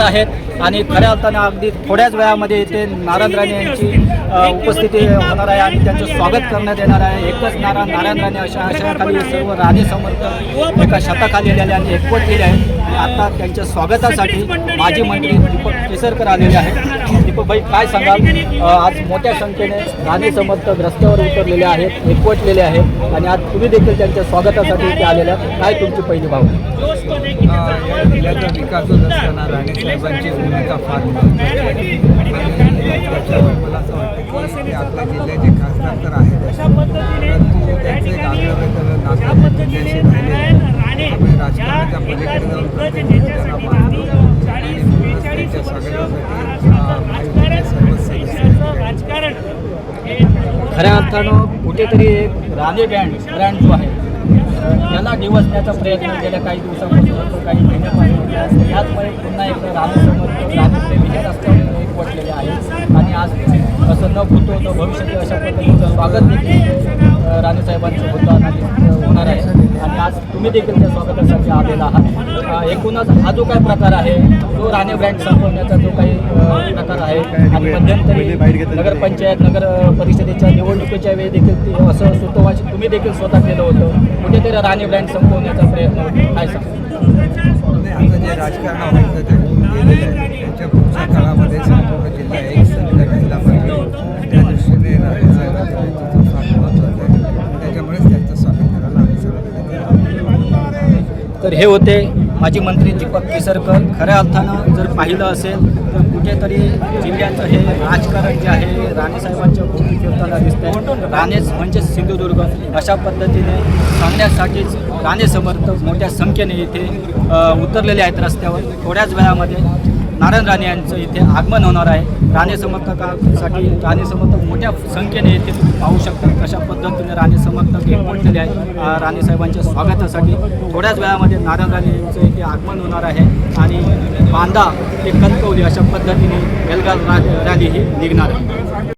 आहेत आणि खऱ्या अर्थानं अगदी थोड्याच वेळामध्ये इथे नारायण राणे यांची उपस्थिती होणार आहे आणि त्यांचं स्वागत करण्यात येणार आहे. एकच नारा नारायण राणे अशा आशयाखाली सर्व राणे समर्थ एका शताखाली आलेले आणि एकवटलेले आहेत. आणि आता त्यांच्या स्वागतासाठी माजी मंत्री दीपक केसरकर आलेले आहेत. दीपकभाई काय सांगाल? आज मोठ्या संख्येने गाणे समर्थक रस्त्यावर उतरलेले आहेत एकवटलेले आहेत आणि आज तुम्ही देखील त्यांच्या स्वागतासाठी इथे आलेले काय तुमची पहिली भावना? या जिल्ह्याचा विकास होत असताना राणेसाहेबांची भूमिका फार मला असं वाटतं की आपल्या जिल्ह्याचे खासदार तर परंतु त्यांचं एक आग्रह नागपूर जिल्ह्याशी राजकारणाच्या पलीकडे जाऊन खऱ्या अर्थानं कुठेतरी एक राणे बँड ब्रँड जो आहे त्याला डिवसण्याचा प्रयत्न गेल्या काही दिवसापासून होतो काही महिन्यापासून त्याचमुळे पुन्हा एकदा राणे समर्थ राणे हे रस्त्यावर एकवटलेले आहेत आणि आज असं न भूतो होतं भविष्यात अशा पद्धतीचं स्वागत देखील राणेसाहेबांचं होतं. तुम्ही देखील त्या स्वागतासाठी आलेला आहात. एकूणच हा जो काही प्रकार आहे तो राणे ब्रँड संपवण्याचा जो काही प्रकार आहे आणि मध्यंतरी नगरपंचायत नगर परिषदेच्या निवडणुकीच्या वेळी देखील ते असं सुतोवाच तुम्ही देखील स्वतः केलं होतं. कुठेतरी राणे ब्रँड संपवण्याचा प्रयत्न काय सांगतो आता जे राजकारण व्हायचं ते पुढच्या काळामध्ये तर हे होते माजी मंत्री दीपक केसरकर. खऱ्या अर्थानं जर पाहिलं असेल तर कुठेतरी जिल्ह्याचं हे राजकारण जे आहे राणेसाहेबांच्या भूमी फिरताना दिसतंय. राणेच म्हणजे सिंधुदुर्ग अशा पद्धतीने सांगण्यासाठीच राणे समर्थक मोठ्या संख्येने इथे उतरलेले आहेत रस्त्यावर. थोड्याच वेळामध्ये नारायण राणे यांचं इथे आगमन होणार आहे. राणे समर्थकासाठी राणे समर्थक मोठ्या संख्येने इथे तुम्ही पाहू शकता कशा पद्धतीने राणे समर्थक एकवटलेले आहेत. आहे राणेसाहेबांच्या स्वागतासाठी थोड्याच वेळामध्ये नारायण राणे यांचं इथे आगमन होणार आहे आणि बांदा ते कणकवली अशा पद्धतीने बेलगाव रॅली ही निघणार आहे.